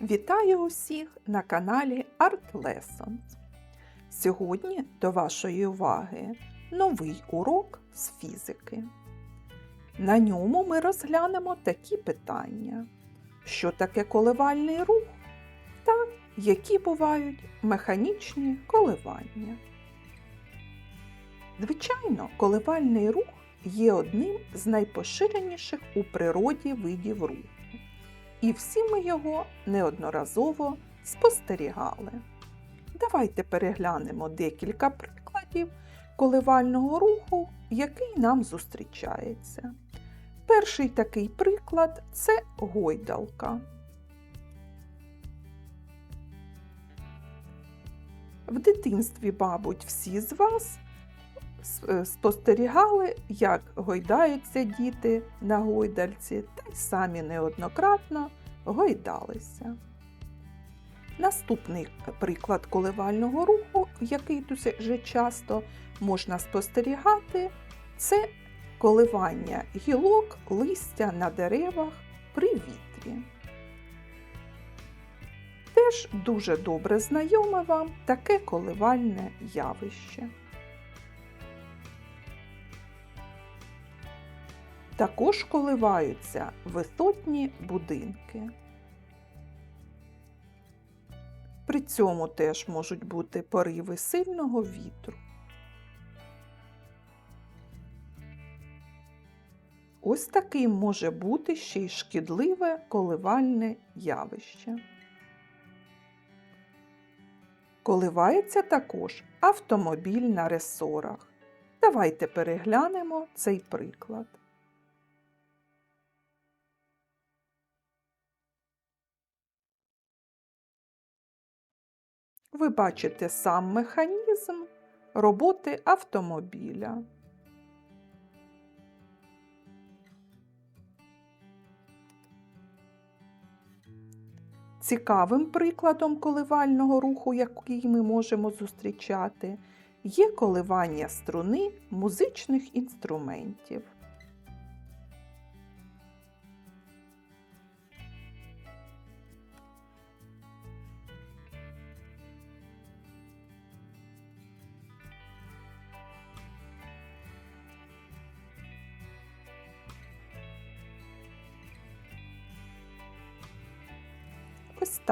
Вітаю усіх на каналі Art Lessons. Сьогодні до вашої уваги новий урок з фізики. На ньому ми розглянемо такі питання: що таке коливальний рух та які бувають механічні коливання. Звичайно, коливальний рух є одним з найпоширеніших у природі видів руху і всі ми його неодноразово спостерігали. Давайте переглянемо декілька прикладів коливального руху, який нам зустрічається. Перший такий приклад це гойдалка. В дитинстві, мабуть, всі з вас спостерігали, як гойдаються діти на гойдальці, та й самі неоднократно гойдалися. Наступний приклад коливального руху, який дуже часто можна спостерігати, це коливання гілок, листя на деревах при вітрі. Теж дуже добре знайоме вам таке коливальне явище. Також коливаються висотні будинки. При цьому теж можуть бути пориви сильного вітру. Ось таким може бути ще й шкідливе коливальне явище. Коливається також автомобіль на ресорах. Давайте переглянемо цей приклад. Ви бачите сам механізм роботи автомобіля. Цікавим прикладом коливального руху, який ми можемо зустрічати, є коливання струни музичних інструментів.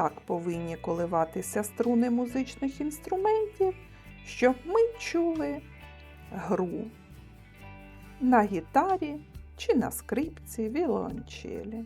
Так повинні коливатися струни музичних інструментів, щоб ми чули гру на гітарі чи на скрипці віолончелі.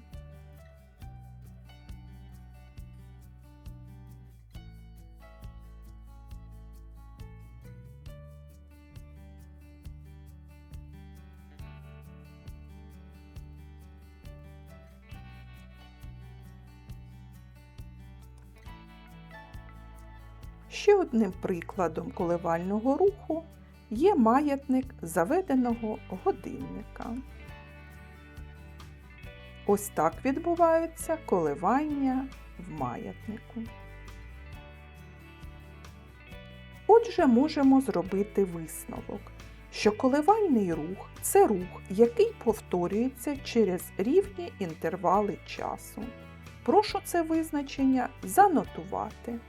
Ще одним прикладом коливального руху є маятник заведеного годинника. Ось так відбуваються коливання в маятнику. Отже, можемо зробити висновок, що коливальний рух це рух, який повторюється через рівні інтервали часу. Прошу це визначення занотувати.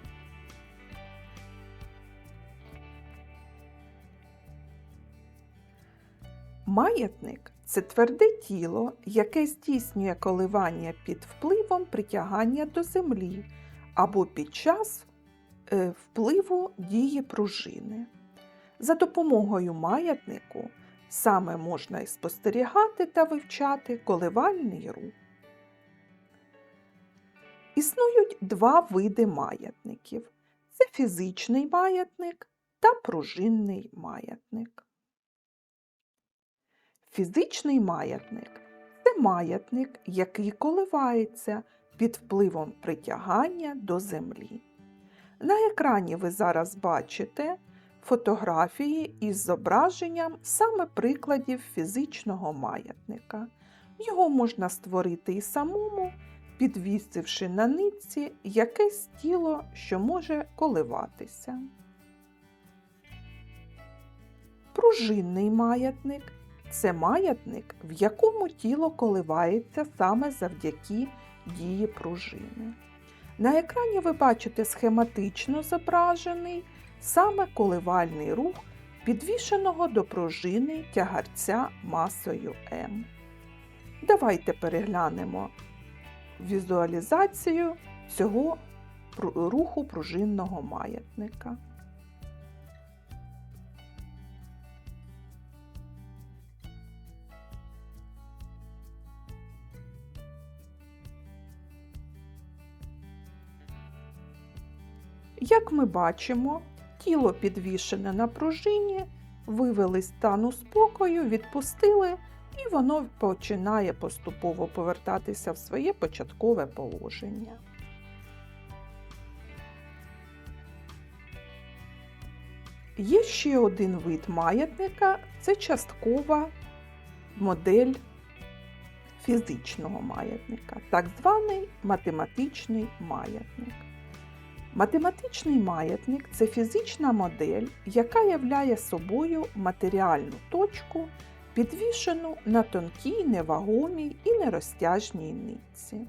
Маятник це тверде тіло, яке здійснює коливання під впливом притягання до землі або під час е, впливу дії пружини. За допомогою маятнику саме можна і спостерігати та вивчати коливальний рух. Існують два види маятників: це фізичний маятник та пружинний маятник. Фізичний маятник це маятник, який коливається під впливом притягання до землі. На екрані ви зараз бачите фотографії із зображенням саме прикладів фізичного маятника. Його можна створити і самому, підвісивши на нитці якесь тіло, що може коливатися. Пружинний маятник це маятник, в якому тіло коливається саме завдяки дії пружини. На екрані ви бачите схематично зображений саме коливальний рух підвішеного до пружини тягарця масою М. Давайте переглянемо візуалізацію цього руху пружинного маятника. Як ми бачимо, тіло підвішене на пружині, вивели стану спокою, відпустили, і воно починає поступово повертатися в своє початкове положення. Є ще один вид маятника це часткова модель фізичного маятника, так званий математичний маятник. Математичний маятник це фізична модель, яка являє собою матеріальну точку, підвішену на тонкій, невагомій і нерозтяжній нитці.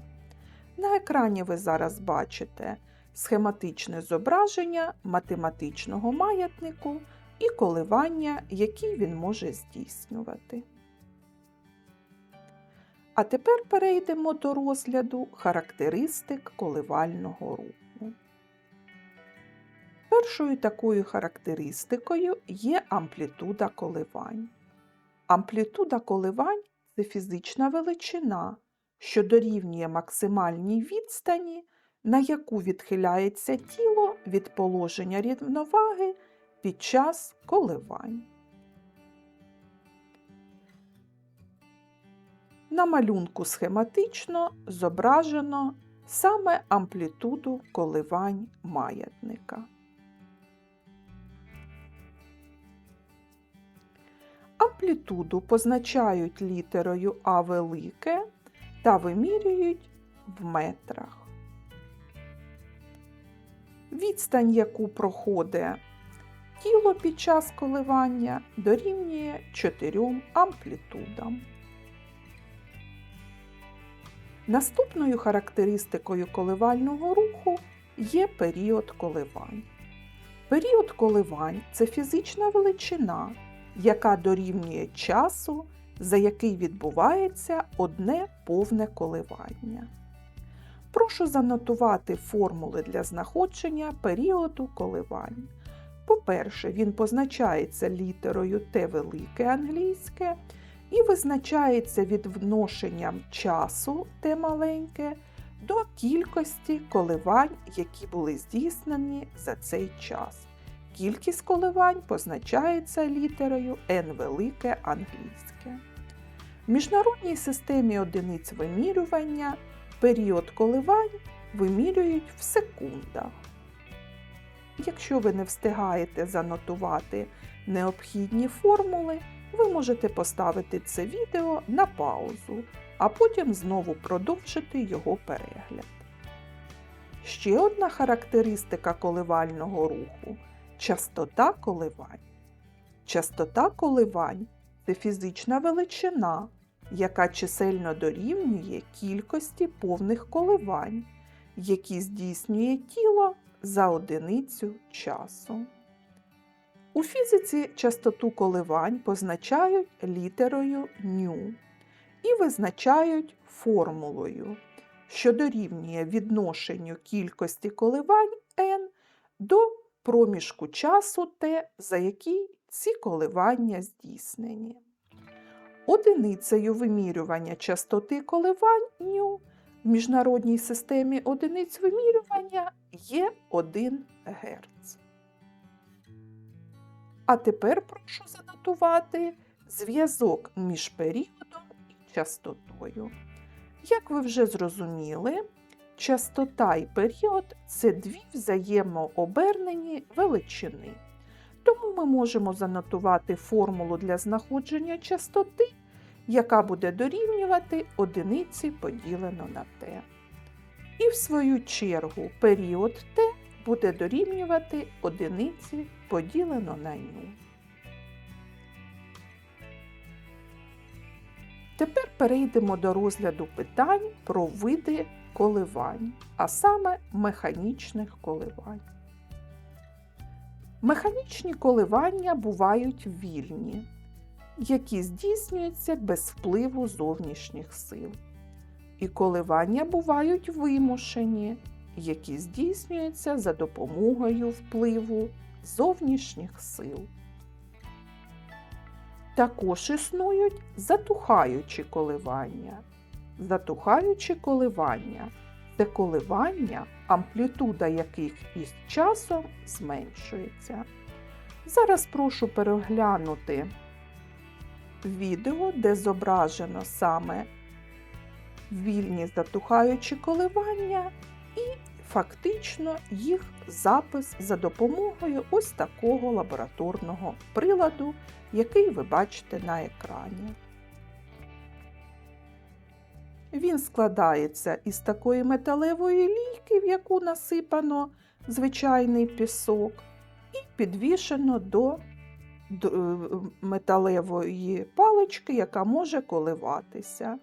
На екрані ви зараз бачите схематичне зображення математичного маятнику і коливання, які він може здійснювати. А тепер перейдемо до розгляду характеристик коливального руху. Першою такою характеристикою є амплітуда коливань. Амплітуда коливань це фізична величина, що дорівнює максимальній відстані, на яку відхиляється тіло від положення рівноваги під час коливань. На малюнку схематично зображено саме амплітуду коливань маятника. Амплітуду позначають літерою А велике та вимірюють в метрах. Відстань, яку проходить тіло під час коливання, дорівнює 4 амплітудам. Наступною характеристикою коливального руху є період коливань. Період коливань це фізична величина, яка дорівнює часу, за який відбувається одне повне коливання. Прошу занотувати формули для знаходження періоду коливань. По-перше, він позначається літерою Т велике англійське і визначається відношенням часу Т маленьке до кількості коливань, які були здійснені за цей час. Кількість коливань позначається літерою N велике англійське. В міжнародній системі одиниць вимірювання період коливань вимірюють в секундах. Якщо ви не встигаєте занотувати необхідні формули, ви можете поставити це відео на паузу, а потім знову продовжити його перегляд. Ще одна характеристика коливального руху частота коливань. Частота коливань це фізична величина, яка чисельно дорівнює кількості повних коливань, які здійснює тіло за одиницю часу. У фізиці частоту коливань позначають літерою ню і визначають формулою, що дорівнює відношенню кількості коливань n до проміжку часу t, за який ці коливання здійснені. Одиницею вимірювання частоти коливань ню в міжнародній системі одиниць вимірювання є 1 Гц. А тепер прошу занотувати зв'язок між періодом і частотою. Як ви вже зрозуміли, частота і період це дві взаємообернені величини. Тому ми можемо занотувати формулу для знаходження частоти, яка буде дорівнювати одиниці поділено на t. І в свою чергу період t буде дорівнювати одиниці поділено на ню. Тепер перейдемо до розгляду питань про види коливань, а саме механічних коливань. Механічні коливання бувають вільні, які здійснюються без впливу зовнішніх сил. І коливання бувають вимушені, які здійснюються за допомогою впливу зовнішніх сил. Також існують затухаючі коливання. Затухаючі коливання це коливання, амплітуда яких із часом зменшується. Зараз прошу переглянути відео, де зображено саме вільні затухаючі коливання і фактично їх запис за допомогою ось такого лабораторного приладу, який ви бачите на екрані. Він складається із такої металевої лійки, в яку насипано звичайний пісок, і підвішено до е, металевої палички, яка може коливатися.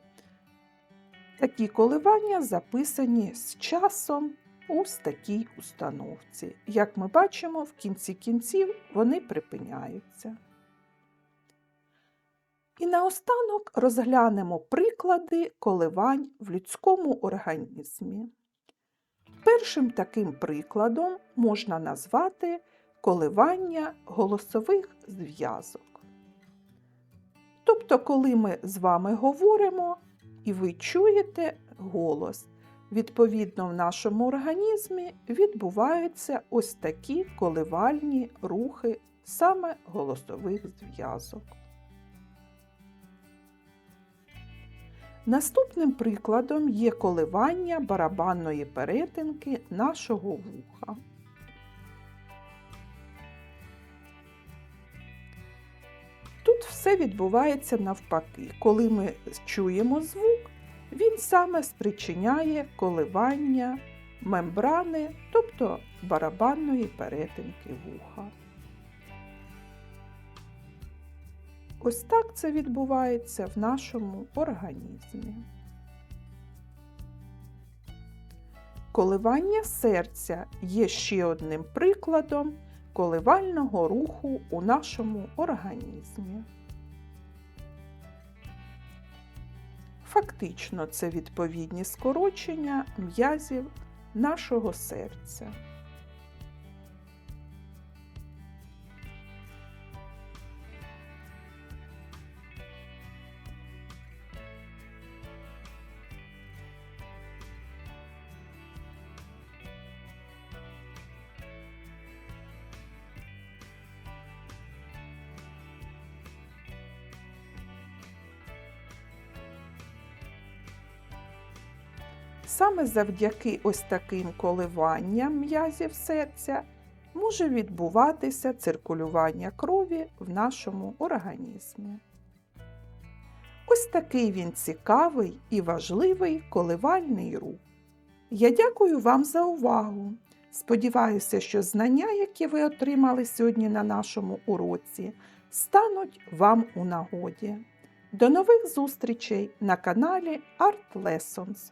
Такі коливання записані з часом у такій установці. Як ми бачимо, в кінці кінців вони припиняються. І наостанок розглянемо приклади коливань в людському організмі. Першим таким прикладом можна назвати коливання голосових зв'язок. Тобто, коли ми з вами говоримо і ви чуєте голос, відповідно в нашому організмі відбуваються ось такі коливальні рухи саме голосових зв'язок. Наступним прикладом є коливання барабанної перетинки нашого вуха. Тут все відбувається навпаки. Коли ми чуємо звук, він саме спричиняє коливання мембрани, тобто барабанної перетинки вуха. Ось так це відбувається в нашому організмі. Коливання серця є ще одним прикладом коливального руху у нашому організмі. Фактично, це відповідні скорочення м'язів нашого серця. Саме завдяки ось таким коливанням м'язів серця може відбуватися циркулювання крові в нашому організмі. Ось такий він цікавий і важливий коливальний рух. Я дякую вам за увагу. Сподіваюся, що знання, які ви отримали сьогодні на нашому уроці, стануть вам у нагоді. До нових зустрічей на каналі Art Lessons.